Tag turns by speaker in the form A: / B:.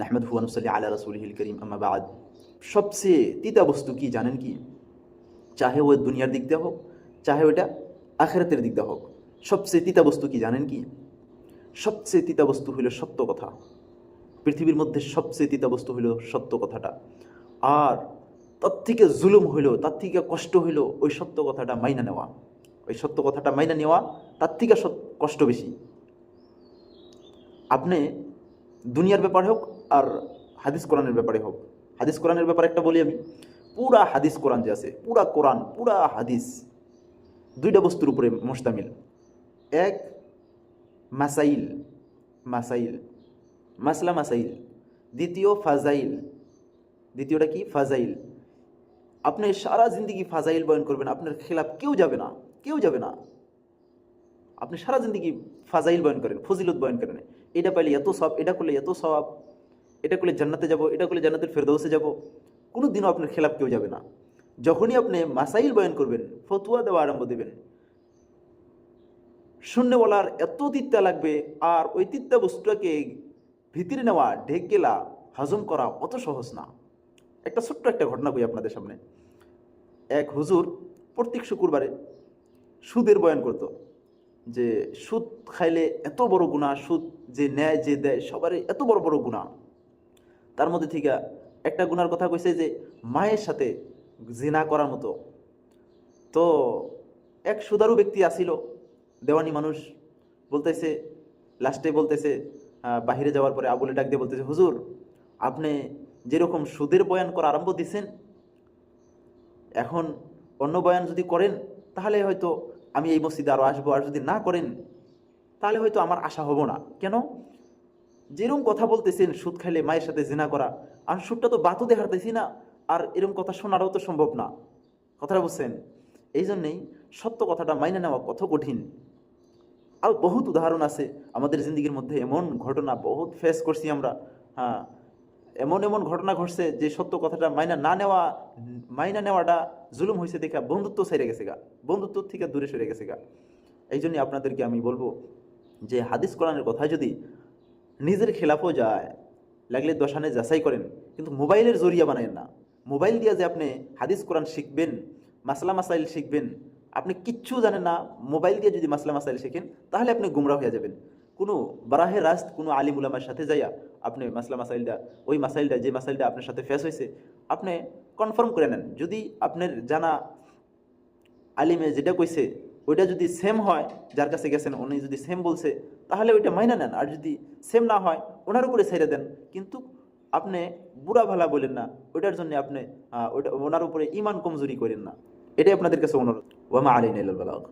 A: নাহমদ হুয়ানুসাল্লি আলা রসুলহিল করিম আমাবাদ সবচেয়ে তিতা বস্তু কি জানেন কি? চাহে ওই দুনিয়ার দিক দিয়ে হোক, চাহে ওইটা আখেরাতের দিক দিয়ে হোক। সবচেয়ে তিতা বস্তু কি জানেন কি? সবচেয়ে তিতা বস্তু হইল সত্য কথা। পৃথিবীর মধ্যে সবচেয়ে তিতা বস্তু হইল সত্য কথাটা। আর তার থেকে জুলুম হইল তার থেকে কষ্ট হইল ওই সত্য কথাটা মাইনা নেওয়া। ওই সত্য কথাটা মাইনা নেওয়া, তার থেকে কষ্ট বেশি। আপনি দুনিয়ার ব্যাপারে হোক আর হাদিস কোরআনের ব্যাপারে হোক। হাদিস কোরআনের ব্যাপারে একটা বলি আমি। পুরা হাদিস কোরআন যে আছে, পুরা কোরআন, পুরা হাদিস, দুইটা বস্তুর উপরে মোস্তামিল এক, মাসাইল মাসাইল, মাসলা মাসাইল। দ্বিতীয়, ফাজাইল। দ্বিতীয়টা কি? ফাজাইল। আপনি সারা জিন্দগি ফাজাইল বয়ন করবেন, আপনার খেলাফ কেউ যাবে না, কেউ যাবে না। আপনি সারা জিন্দগি ফাজাইল বয়ন করেন, ফজিলত বয়ন করেন। এটা পাইলে এত সব এটা করলে এত সব এটা করলে জান্নাতে যাব, এটা করলে জান্নাতের ফেরদৌসে যাব। কোনো দিনও আপনার খেলাফ কেউ যাবে না। যখনই আপনি মাসাইল বয়ন করবেন, ফতুয়া দেওয়া আরম্ভ দেবেন, শূন্যওয়ালার এত তিত্তা লাগবে আর ওই তিত্তা বস্তুটাকে ভিতরে নেওয়া ঢেকেলা হজম করা অত সহজ না। একটা ছোট্ট একটা ঘটনা কই আপনাদের সামনে। এক হুজুর প্রত্যেক শুক্রবারে সুদের বয়ান করতো, যে সুদ খাইলে এত বড় গুণা সুদ যে নেয় যে দেয়, সবারই এত বড় বড় গুণা তার মধ্যে থেকে একটা গুনার কথা কইছে যে, মায়ের সাথে জিনা করার মতো। তো এক সুদারু ব্যক্তি আসিল, দেওয়ানি মানুষ, বলতেছে, লাস্টে বলতেছে বাহিরে যাওয়ার পরে আবুলে ডাক দিয়ে বলতেছে, হুজুর, আপনি যেরকম সুদের বয়ান করা আরম্ভ দিছেন, এখন অন্য বয়ান যদি করেন, তাহলে হয়তো আমি এই মসজিদে আরও আসব, আর যদি না করেন, তাহলে হয়তো আমার আশা হব না। কেন? যেরকম কথা বলতেছেন, সুদ খাইলে মায়ের সাথে জেনা করা, আর সুদটা তো বাতও দেখাতেছি না, আর এরকম কথা শোনারও তো সম্ভব না। কথাটা বুঝছেন? এই জন্যেই সত্য কথাটা মাইনে নেওয়া কত কঠিন। আর বহুত উদাহরণ আছে আমাদের জিন্দগির মধ্যে, এমন ঘটনা বহুত ফেস করছি আমরা। হ্যাঁ এমন এমন ঘটনা ঘটছে যে সত্য কথাটা মাইনা না নেওয়া, মাইনা নেওয়াটা জুলুম হয়েছে দেখা বন্ধুত্ব সেরে গেছে গা, বন্ধুত্ব থেকে দূরে সরে গেছে গা। এই জন্যই আপনাদেরকে আমি বলব যে হাদিস কোরআনের কথা যদি নিজের খেলাফও যায়, লাগলে দশানে যাচাই করেন, কিন্তু মোবাইলের জরিয়া বানায়েন না। মোবাইল দিয়ে যে আপনি হাদিস কোরআন শিখবেন, মাসলা মাসাইল শিখবেন, আপনি কিচ্ছু জানেন না, মোবাইল দিয়ে যদি মাসলা মাসাইল শেখেন, তাহলে আপনি গুমরা হয়ে যাবেন। কোনো বারাহে রাস্ত, কোনো আলিম উলামার সাথে যাইয়া আপনি মাসলা মাসাইলটা, ওই মাসাইলটা, যে মাসাইলটা আপনার সাথে ফেস হয়েছে আপনি কনফার্ম করে নেন। যদি আপনার জানা আলিমে যেটা কইছে ওইটা যদি সেম হয়, যার কাছে গেছেন, উনি যদি সেম বলছে, তাহলে ওইটা মাইনা নেন। আর যদি সেম না হয়, ওনার উপরে ছেড়ে দেন। কিন্তু আপনি বুড়া ভালা বলেন না, ওইটার জন্য আপনি ওইটা ওনার উপরে ইমান কমজোরি করেন না। এটাই আপনাদের কাছে অনুরোধ। ওয়ামা আলী বালাগ।